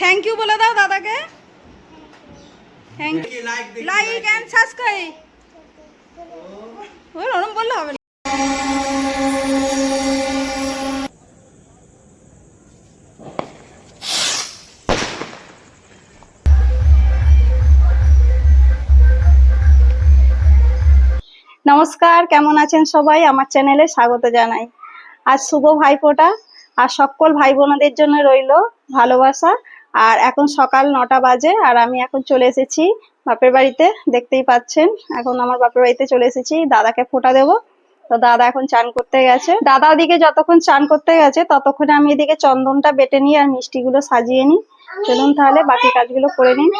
Thank you বলে দাও দাদাকে। Thank you like and subscribe ওর ওরম বললে হবে নমস্কার, কেমন আছেন সবাই? আমার চ্যানেলে স্বাগত জানাই। আজ শুভ ভাইফোঁটা, আর সকল ভাই বোনদের জন্য রইল ভালোবাসা। আর এখন সকাল নটা বাজে, আর আমি এখন চলে এসেছি বাপের বাড়িতে, দেখতেই পাচ্ছেন। এখন আমার বাপের বাড়িতে চলে এসেছি, দাদাকে ফোঁটা দেবো। তো দাদা এখন চান করতে গেছে। দাদা ওদিকে যতক্ষণ চান করতে গেছে, ততক্ষণে আমি এদিকে চন্দনটা বেটে নিই আর মিষ্টিগুলো সাজিয়ে নিই। চলুন তাহলে বাকি কাজগুলো করে নিন।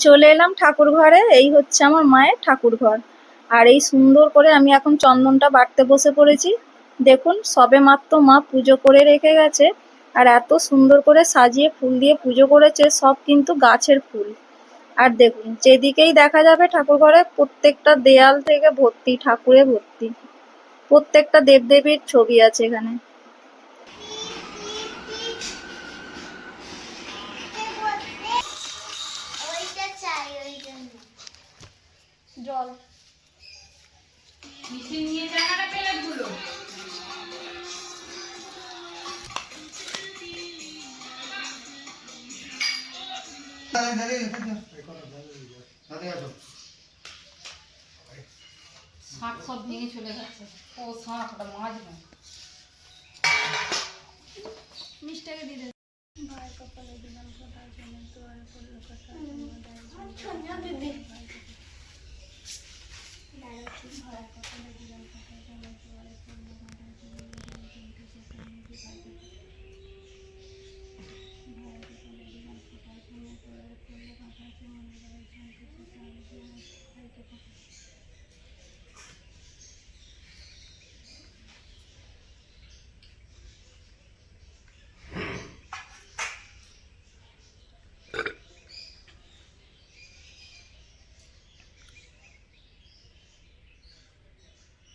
চলে এলাম ঠাকুর ঘরে এই হচ্ছে আমার মায়ের ঠাকুর ঘর আর এই সুন্দর করে আমি এখন চন্দনটা বাটতে বসে পড়েছি। দেখুন, সবে মাত্র মা পুজো করে রেখে গেছে আর এত সুন্দর করে সাজিয়ে ফুল দিয়ে পুজো করেছে, সব কিন্তু গাছের ফুল। আর দেখুন, যেদিকেই দেখা যাবে ঠাকুর ঘরে, প্রত্যেকটা দেয়াল থেকে ভর্তি, ঠাকুরে ভর্তি। প্রত্যেকটা দেবদেবীর ছবি আছে এখানে। ওইটা চাই ওই জন্য জল শাক সব ভেঙে চলে গেছে। ও শাক ওটা মাছ নয় মিষ্টাকে দিয়ে ভাই কপালে দিলাম ফোটা জন্য তোয়ালে পড়ল কথা ভাই কপালে দিলাম ফোটা জন্য তোয়ালে পড়ল কথা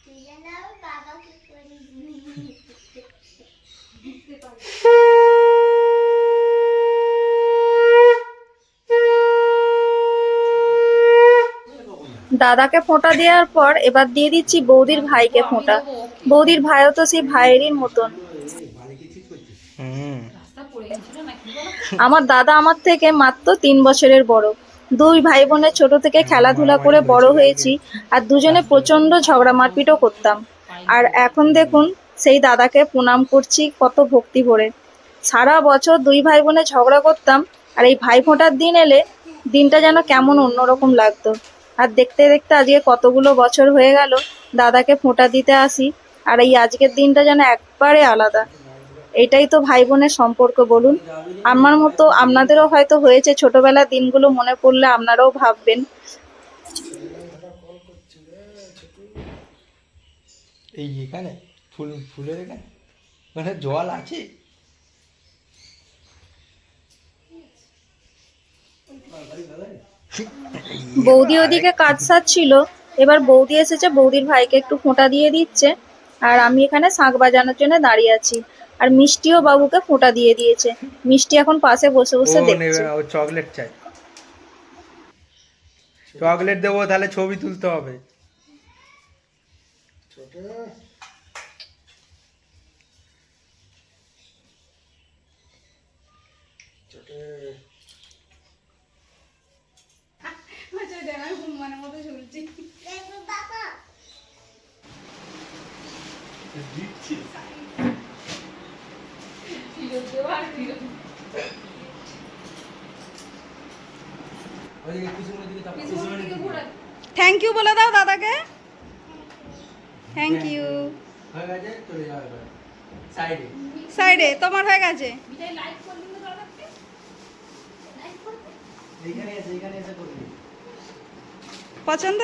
তুই যেন বাবাকে করিস দাদাকে ফোঁটা দেওয়ার পর এবার দিয়ে দিচ্ছি বৌদির ভাইকে ফোঁটা। বৌদির ভাইও তো সেই ভাইয়েরই মতন। আমার দাদা আমার থেকে মাত্র তিন বছরের বড়। দুই ভাই বোনের ছোট থেকে খেলাধুলা করে বড় হয়েছি আর দুজনে প্রচণ্ড ঝগড়া মারপিটও করতাম। আর এখন দেখুন সেই দাদাকে প্রণাম করছি কত ভক্তি ভরে। সারা বছর দুই ভাই বোনে ঝগড়া করতাম আর এই ভাই ফোঁটার দিন এলে দিনটা যেন কেমন অন্যরকম লাগতো। আর দেখতে দেখতে আজকে কতগুলো বছর হয়ে গেল দাদাকে ফোঁটা দিতে আসি আর এই আজকের দিনটা যেন একবারে আলাদা। এটাই তো ভাই বোনের সম্পর্ক বলুন। আমার মতো আপনাদেরও হয়তো হয়েছে ছোটবেলার দিনগুলো মনে পড়লে আপনারাও ভাববেন। এই এখানে ফুল ফুলের এখানে মানে জল আছে? বৌদি ওদিকে কাজ সারছিল। এবার বৌদি এসেছে বৌদির ভাইকে একটু ফোঁটা দিয়ে দিচ্ছে। আর আমি এখানে শাঁখ বাজানোর জন্য দাঁড়িয়ে আছি। আর মিষ্টিও বাবুকে ফোঁটা দিয়ে দিয়েছে। মিষ্টি এখন পাশে বসে বসে ও দেখছে। ও চকলেট চাই। চকলেট দেবো তাহলে ছবি তুলতে হবে। দেখো পিছনের দিকে। থ্যাংক ইউ বলে দাও দাদাকে। থ্যাংক ইউ হয়ে সাইডে সাইডে তোমার হয়ে গেছে। এইখানে এসে এইখানে এসে করবি পছন্দ হয়েছে ওখানে বলে দাও দূরে পিছন দিকে like and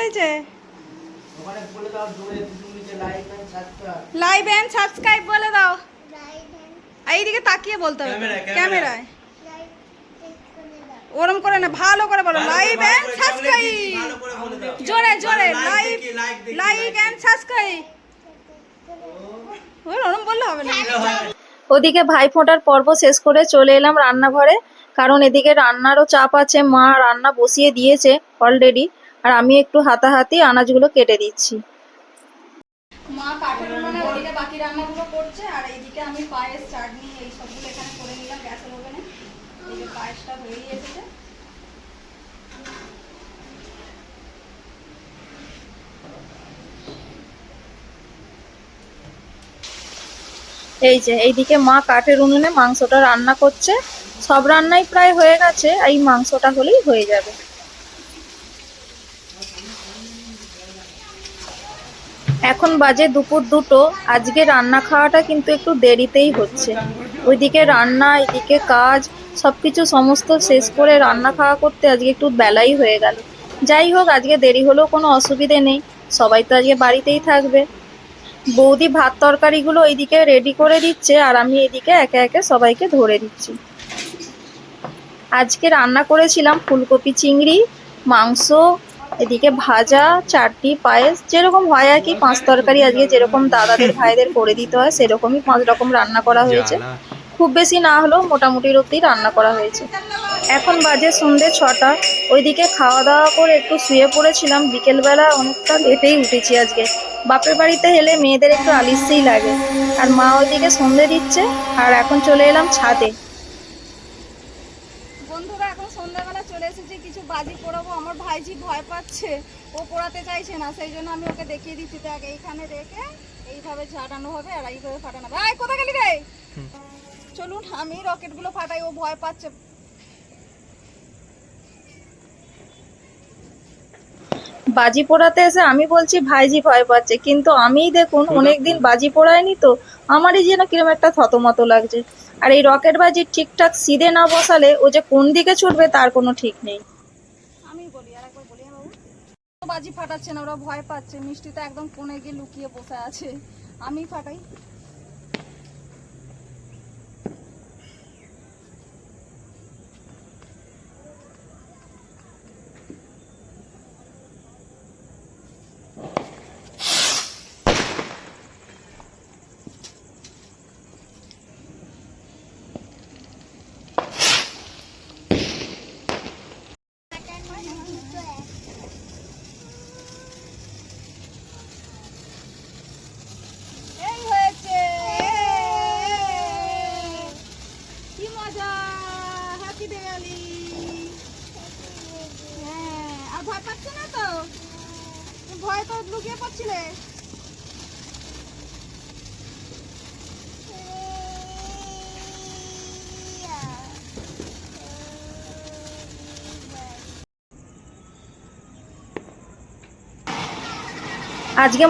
subscribe like and subscribe বলে দাও। এইদিকে তাকিয়ে বলতে হবে। ক্যামেরায়, ওরম করে না ভালো করে বলো। লাইভ এন্ড সাবস্ক্রাইব জোরে জোরে। লাইভ লাইক এন্ড সাবস্ক্রাইব ওরম বললে হবে না। ওদিকে ভাইফোঁটার পর্ব শেষ করে চলে এলাম রান্নাঘরে কারণ এদিকে রান্নারও চাপ আছে। মা রান্না বসিয়ে দিয়েছে অলরেডি আর আমি একটু হাতাহাতি আনাজগুলো কেটে দিচ্ছি। মা কাঠের উনুনে ওদিকে বাকি রান্নাগুলো করছে আর এইদিকে আমি পায়েস চাটনি এই সবগুলো এখানে করে নিলাম গ্যাসের ওভেনে। এদিকে পায়েসটা হয়েই এসেছে এই যে এইদিকে মা কাঠের উনুনে মাংসটা রান্না করছে। সব রান্নাই প্রায় হয়ে গেছে এই মাংসটা হলেই হয়ে যাবে। এখন বাজে দুপুর দুটো। আজকে রান্না খাওয়াটা কিন্তু একটু দেরিতেই হচ্ছে। ওইদিকে রান্না, এদিকে কাজ, সবকিছু সমস্ত শেষ করে রান্না খাওয়া করতে আজকে একটু বেলাই হয়ে গেল। যাই হোক, আজকে দেরি হলেও কোনো অসুবিধে নেই। সবাই তো আজকে বাড়িতেই থাকবে। বৌদি ভাত তরকারিগুলো এইদিকে রেডি করে দিচ্ছে আর আমি এদিকে একে একে সবাইকে ধরে দিচ্ছি আজকে রান্না করেছিলাম ফুলকপি চিংড়ি, মাংস এদিকে ভাজা চাটনি পায়েস যেরকম হয় আর কি পাঁচ তরকারি আজকে যেরকম দাদাদের ভাইদের করে দিতে হয় সেরকমই পাঁচ রকম রান্না করা হয়েছে। খুব বেশি না হলেও মোটামুটি রূপেই রান্না করা হয়েছে। এখন বাজে সন্ধে ছটা। ওইদিকে খাওয়া দাওয়া করে একটু শুয়ে পড়েছিলাম। বিকেলবেলা অনেকটা লেটেই উঠেছি আজকে। বাপের বাড়িতে এলে মেয়েদের একটু আলিস্যেই লাগে। আর মা ওইদিকে সন্ধে দিচ্ছে। আর এখন চলে এলাম ছাদে বন্ধুরা এখন সন্ধ্যাবেলা চলে এসেছি কিছু বাজি পোড়াবো আমার ভাইজি ভয় পাচ্ছে। ও পোড়াতে চাইছে না সেই জন্য আমি ওকে দেখিয়ে দিচ্ছি। দেখ এইখানে রেখে এইভাবে ঝাড়ানো হবে আর এইভাবে ফাটানো হবে। আয় কোথায় গেলি রে? চলুন আমি রকেটগুলো ফাটাই ও ভয় পাচ্ছে। বাজি পোড়াতে এসে আমি বলছি ভাইজি ভয় পাচ্ছে। কিন্তু আমিই দেখুন অনেকদিন বাজি পোড়ায়নি তো আমারই যেন কীরকম একটা থতমত লাগছে। আর এই রকেট বাজি ঠিকঠাক সিধে না বসালে ও যে কোন দিকে ছুটবে তার কোনো ঠিক নেই আমি বলি আর একবার বলি হ্যাঁ বাবু বাজি ফাটাচ্ছে না, ওরা ভয় পাচ্ছে। মিষ্টিটা একদম কোণে গিয়ে লুকিয়ে বসে আছে। আমি ফাটাই এই হয়েছে কি মজা হ্যাপি দিওয়ালি হ্যাঁ আর ভয় পাচ্ছে না তো ভয় তো আজকে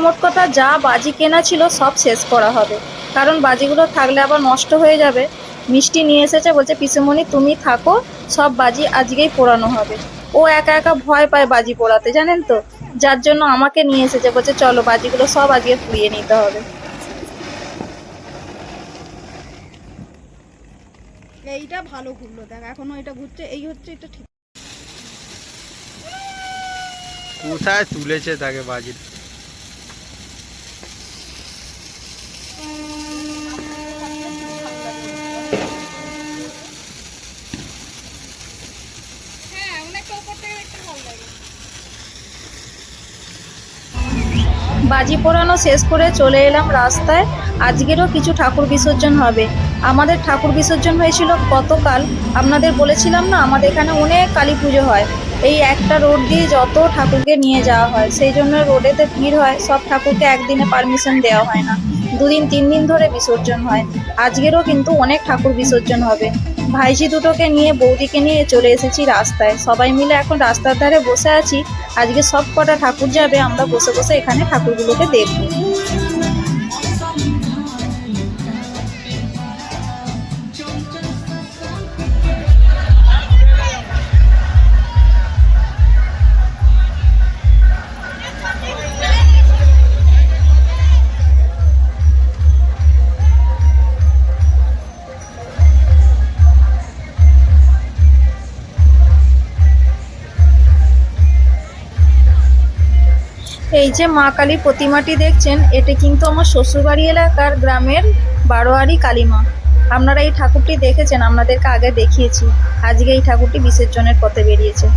মোট কথা যা বাজি কেনা ছিল সব শেষ করা হবে। কারণ বাজিগুলো থাকলে আবার নষ্ট হয়ে যাবে। মিষ্টি নিয়ে এসেছে বলছে, পিসুমণি, তুমি থাকো, সব বাজি আজকেই পোড়ানো হবে। ও একা একা ভয় পায় বাজি পোড়াতে, জানেন তো? যার জন্য আমাকে নিয়ে এসেছে বলছে চলো বাজিগুলো সব আজকে পুড়িয়ে নিতে হবে। এইটা ভালো ঘুরলো দেখ এখনও এটা ঘুরছে এই হচ্ছে এটা ঠিক। কোথায় তুলেছে তাকে বাজি হ্যাঁ অনেকটা উপর থেকে দেখতে ভালো লাগে বাজি পোড়ানো শেষ করে চলে এলাম রাস্তায়। আজকেরও কিছু ঠাকুর বিসর্জন হবে। আমাদের ঠাকুর বিসর্জন হয়েছিল গতকাল। আপনাদের বলেছিলাম না, আমাদের এখানে অনেক কালী পুজো হয়। এই একটা রোড দিয়ে যত ঠাকুরকে নিয়ে যাওয়া হয়, সেই জন্য রোডেতে ভিড় হয়। সব ঠাকুরকে একদিনে পারমিশন দেওয়া হয় না। দুদিন, তিন দিন ধরে বিসর্জন হয়। আজকেরও কিন্তু অনেক ঠাকুর বিসর্জন হবে। ভাইঝি দুটোকে নিয়ে বৌদিকে নিয়ে চলে এসেছি রাস্তায়। সবাই মিলে এখন রাস্তার ধারে বসে আছি। আজকে সব কটা ঠাকুর যাবে, আমরা বসে বসে এখানে ঠাকুরগুলোকে দেখব। এই যে মা কালী প্রতিমাটি দেখছেন, এটি কিন্তু আমার শ্বশুরবাড়ি এলাকার গ্রামের বারোয়ারি কালীমা। আপনারা এই ঠাকুরটি দেখেছেন, আপনাদেরকে আগে দেখিয়েছি। আজকে এই ঠাকুরটি বিসর্জনের পথে বেরিয়েছে।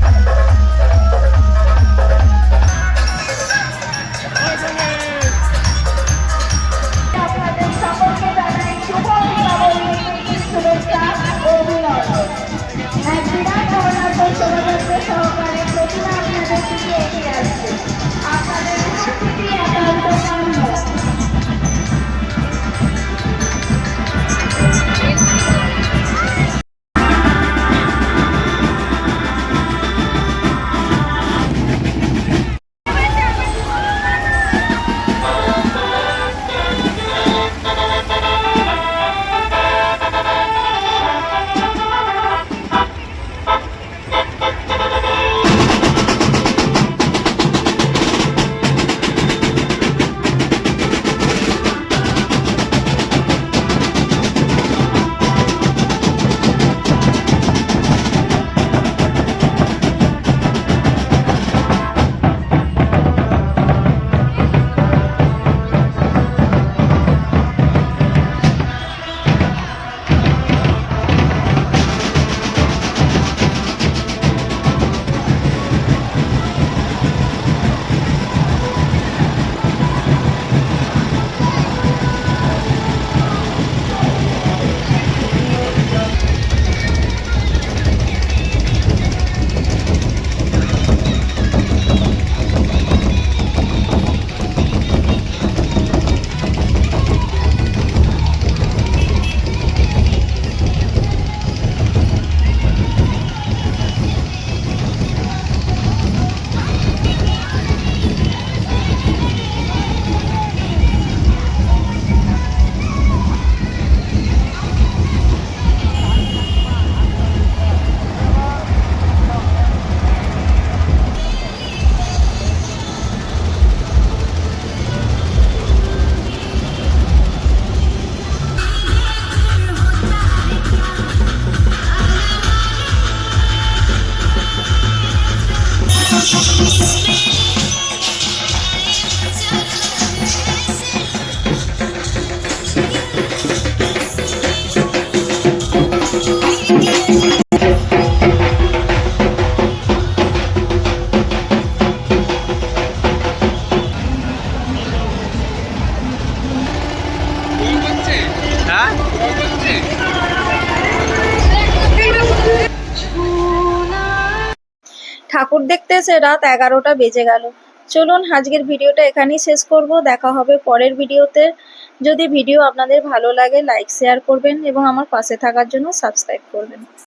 ঠাকুর দেখতে এসে রাত এগারোটা বেজে গেল। চলুন, আজকের ভিডিওটা এখানেই শেষ করব। দেখা হবে পরের ভিডিওতে। যদি ভিডিও আপনাদের ভালো লাগে, লাইক, শেয়ার করবেন এবং আমার পাশে থাকার জন্য সাবস্ক্রাইব করবেন।